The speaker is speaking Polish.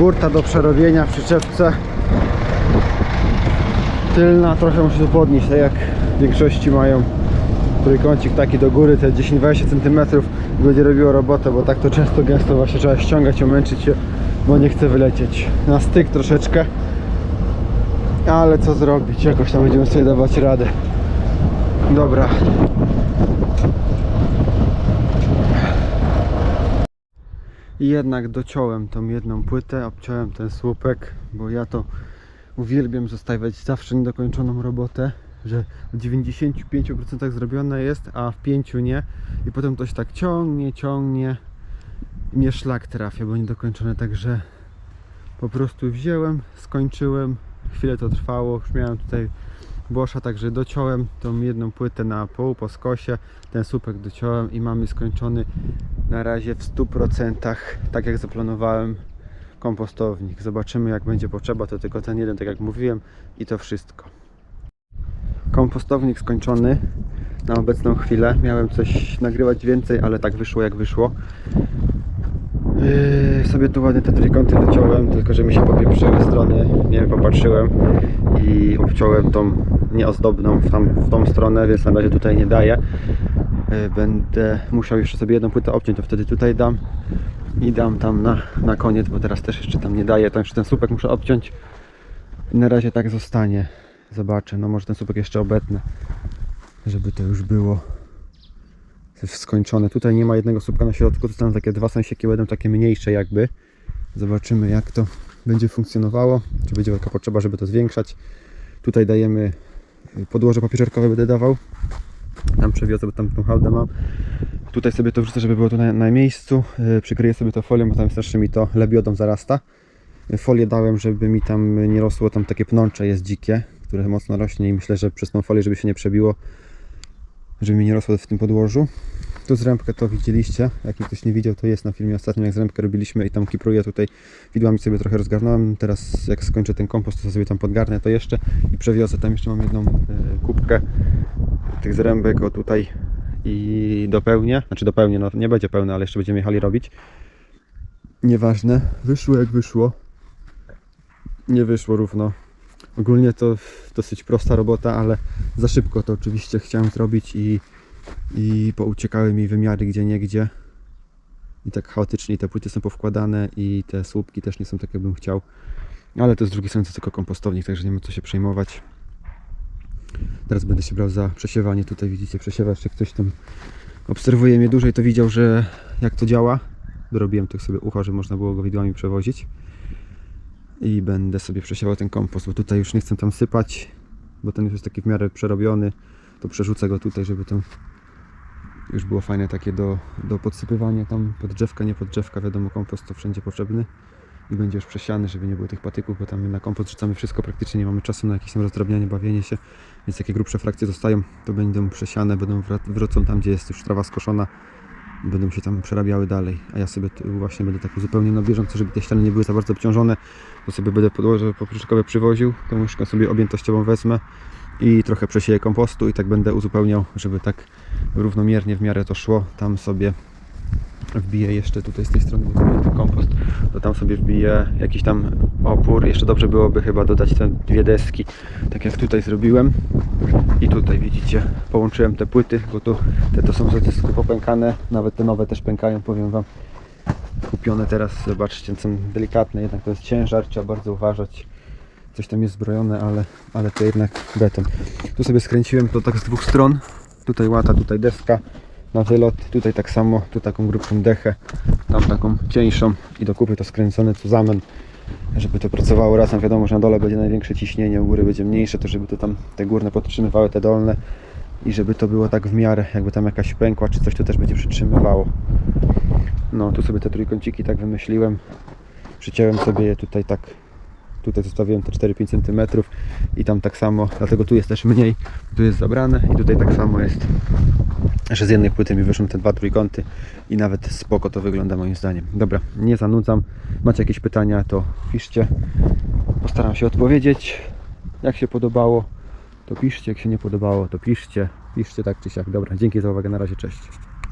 burta do przerobienia w przyczepce. Tylna trochę muszę tu podnieść, tak jak w większości mają trójkącik taki do góry, te 10-20 cm będzie robiło robotę, bo tak to często gęsto właśnie trzeba ściągać, omęczyć się, bo nie chce wylecieć. Na styk troszeczkę, ale co zrobić, jakoś tam będziemy sobie dawać radę. Dobra. I jednak dociąłem tą jedną płytę, obciąłem ten słupek, bo ja to uwielbiam zostawiać zawsze niedokończoną robotę, że w 95% zrobione jest, a w 5 nie. I potem to się tak ciągnie, ciągnie i mnie szlak trafia, bo niedokończone, także po prostu wziąłem, skończyłem, chwilę to trwało, już miałem tutaj Boscha, także dociąłem tą jedną płytę na pół po skosie, ten słupek dociąłem i mamy skończony na razie w 100% tak jak zaplanowałem kompostownik. Zobaczymy jak będzie potrzeba, to tylko ten jeden, tak jak mówiłem i to wszystko. Kompostownik skończony na obecną chwilę. Miałem coś nagrywać więcej, ale tak wyszło jak wyszło. Yy, sobie tu ładnie te trójkąty dociąłem, tylko że mi się popieprzyły strony, nie popatrzyłem i obciąłem tą nieozdobną w, tam, w tą stronę, więc na razie tutaj nie daję. Yy, Będę musiał jeszcze sobie jedną płytę obciąć, to wtedy tutaj dam i dam tam na, na koniec, bo teraz też jeszcze tam nie daję, to jeszcze ten słupek muszę obciąć na razie tak zostanie. Zobaczę, no może ten słupek jeszcze obetnę, żeby to już było skończone. Tutaj nie ma jednego słupka na środku, to są takie dwa sąsieki, będą takie mniejsze jakby. Zobaczymy jak to będzie funkcjonowało, czy będzie taka potrzeba, żeby to zwiększać. Tutaj dajemy y, podłoże papieżerkowe będę dawał. Tam przewiozę, bo tam tą hałdę mam. Tutaj sobie to wrzucę, żeby było to na, na miejscu. Yy, Przykryję sobie to folią, bo tam strasznie mi to lebiodą zarasta. Yy, Folię dałem, żeby mi tam nie rosło, tam takie pnącze jest dzikie, które mocno rośnie i myślę, że przez tą folię, żeby się nie przebiło, żeby mi nie rosło w tym podłożu. Tu zrębkę to widzieliście, jak ktoś nie widział, to jest na filmie ostatnim, jak zrębkę robiliśmy i tam kipruję tutaj, widłami sobie trochę rozgarnąłem, teraz jak skończę ten kompost, to sobie tam podgarnę to jeszcze i przewiozę, tam jeszcze mam jedną e, kubkę tych zrębek, o tutaj i dopełnię, znaczy dopełnię, no nie będzie pełne, ale jeszcze będziemy jechali robić. Nieważne, wyszło jak wyszło, nie wyszło równo. Ogólnie to dosyć prosta robota, ale za szybko to oczywiście chciałem zrobić i i pouciekały mi wymiary gdzie niegdzie i tak chaotycznie te płyty są powkładane i te słupki też nie są tak jakbym chciał. Ale to z drugiej strony to tylko kompostownik także nie ma co się przejmować. Teraz będę się brał za przesiewanie tutaj widzicie przesiewacz jak ktoś tam obserwuje mnie dłużej to widział, że jak to działa. Dorobiłem tak sobie ucho, że można było go widłami przewozić i będę sobie przesiewał ten kompost, bo tutaj już nie chcę tam sypać bo ten już jest taki w miarę przerobiony. To przerzucę go tutaj, żeby to już było fajne takie do, do podsypywania tam pod drzewka, nie pod drzewka, wiadomo kompost to wszędzie potrzebny. I będzie już przesiany, żeby nie było tych patyków, bo tam na kompost rzucamy wszystko, praktycznie nie mamy czasu na jakieś tam rozdrabnianie, bawienie się, więc takie grubsze frakcje zostają, to będą przesiane, będą wrac- wrócą tam, gdzie jest już trawa skoszona będą się tam przerabiały dalej, a ja sobie właśnie będę tak zupełnie na bieżąco, żeby te ściany nie były za bardzo obciążone, to sobie będę podłoże poprzeczkowe przywoził, tą łyżkę sobie objętościową wezmę i trochę przesieję kompostu i tak będę uzupełniał, żeby tak równomiernie w miarę to szło. Tam sobie wbiję jeszcze tutaj z tej strony, bo tu ten kompost, to tam sobie wbiję jakiś tam opór. Jeszcze dobrze byłoby chyba dodać te dwie deski, tak jak tutaj zrobiłem. I tutaj widzicie, połączyłem te płyty, bo tu te to są z dysku popękane, nawet te nowe też pękają, powiem Wam. Kupione teraz, zobaczcie, są delikatne, jednak to jest ciężar, trzeba bardzo uważać coś tam jest zbrojone, ale, ale to jednak beton. Tu sobie skręciłem to tak z dwóch stron. Tutaj łata, tutaj deska na wylot. Tutaj tak samo, tu taką grubszą dechę, tam taką cieńszą i do kupy to skręcone tu zamen, żeby to pracowało razem. Wiadomo, że na dole będzie największe ciśnienie, u góry będzie mniejsze, to żeby to tam te górne podtrzymywały te dolne i żeby to było tak w miarę, jakby tam jakaś pękła czy coś, to też będzie przytrzymywało. No, tu sobie te trójkąciki tak wymyśliłem. Przyciąłem sobie je tutaj tak Tutaj zostawiłem te 4-5 cm i tam tak samo, dlatego tu jest też mniej, tu jest zabrane i tutaj tak samo jest, że z jednej płyty mi wyszły te dwa trójkąty i nawet spoko to wygląda moim zdaniem. Dobra, nie zanudzam, macie jakieś pytania to piszcie, postaram się odpowiedzieć, jak się podobało to piszcie, jak się nie podobało to piszcie, piszcie tak czy siak. Dobra, dzięki za uwagę, na razie, cześć.